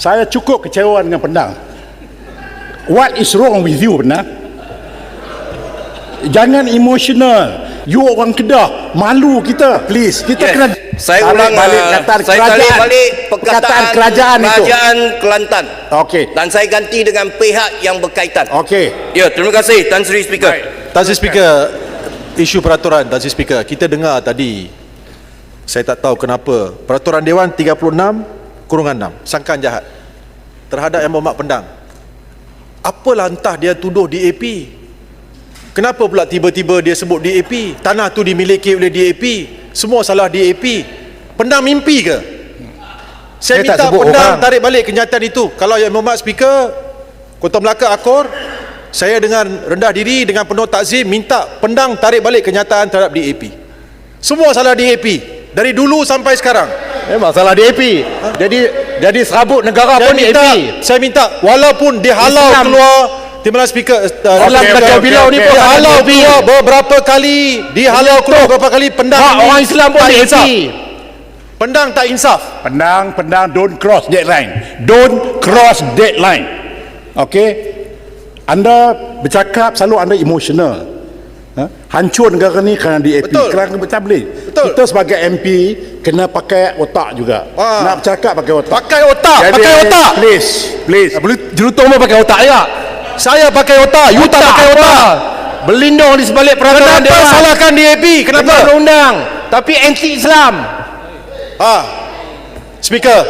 Saya cukup kecewa dengan Pendang. What is wrong with you, Pendang? Jangan emotional. You orang Kedah, malu kita. Please, kita Yes. kena Saya tarik ulang balik ah, perkataan saya tarik kerajaan. balik perkataan kerajaan, itu. kerajaan Kelantan. Okey. Dan saya ganti dengan pihak yang berkaitan. Okey. Ya, terima kasih Tan Sri Speaker. Tan Sri Speaker, isu peraturan Tan Sri Speaker, kita dengar tadi saya tak tahu kenapa peraturan Dewan 36 kurungan 6 sangkaan jahat terhadap Yang Berhormat Pendang. Apalah entah dia tuduh DAP. Kenapa pula tiba-tiba dia sebut DAP? Tanah tu dimiliki oleh DAP. Semua salah DAP. Pendang mimpi ke? Saya, tak minta Pendang orang. tarik balik kenyataan itu. Kalau Yang Berhormat Speaker, Kota Melaka Akor, saya dengan rendah diri dengan penuh takzim minta Pendang tarik balik kenyataan terhadap DAP. Semua salah DAP dari dulu sampai sekarang. Memang salah DAP. Jadi jadi serabut negara Saya pun minta, DAP. saya minta walaupun dihalau Islam. keluar kasih Speaker uh, Dalam Speaker, kacau bilau ni pun Dihalau DAP. keluar beberapa kali Dihalau keluar beberapa kali Pendang Hak orang Islam pun tak DAP. insaf. Pendang tak insaf Pendang, pendang, don't cross deadline. Don't cross deadline. Okey? Anda bercakap selalu anda emotional. Ha? Hancur negara ni kerana DAP. Betul. Kerana macam boleh. Betul. Kita sebagai MP kena pakai otak juga. Ah. Nak bercakap pakai otak. Pakai otak Jadi, Pakai otak Please, please. Jerutung pun pakai otak juga. Saya pakai otak You tak pakai apa? otak Berlindung di sebalik peraturan Kenapa dewan. salahkan DAP Kenapa Kenapa? Undang-undang. Tapi anti-Islam. Ah, Speaker.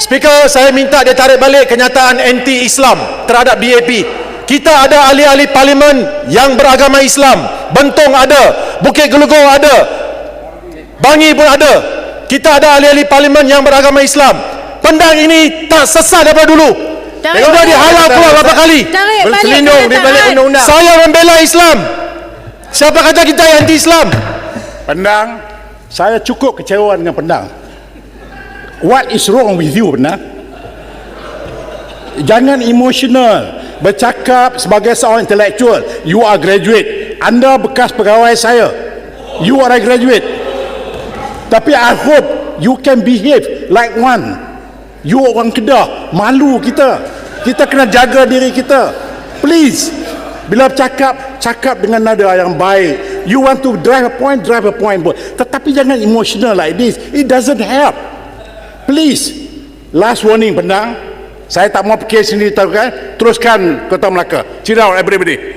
Speaker, saya minta dia tarik balik kenyataan anti-Islam terhadap DAP. Kita ada ahli-ahli parlimen yang beragama Islam. Bentong ada, Bukit Gelugor ada, Bangi pun ada. Kita ada ahli-ahli parlimen yang beragama Islam. Pendang ini tak sesat daripada dulu. Tarik Sudah dihalau keluar berapa kali. Tarik Berselindung di balik undang-undang. Saya membela Islam. Siapa kata kita anti-Islam? Pendang, saya cukup kecewa dengan Pendang. What is wrong with you, Pendang? Jangan emotional. Bercakap sebagai seorang intellectual. You are graduate. Anda bekas pegawai saya. You are a graduate. Tapi I hope you can behave like one. You orang Kedah. Malu kita. Kita kena jaga diri kita. Please. Bila bercakap, cakap dengan nada yang baik. You want to drive a point, drive a point. Tetapi jangan emotional like this. It doesn't help. Please. Last warning, Pendang. Saya tak mau fikir sendiri tahu kan. Teruskan Kota Melaka. Sit down everybody.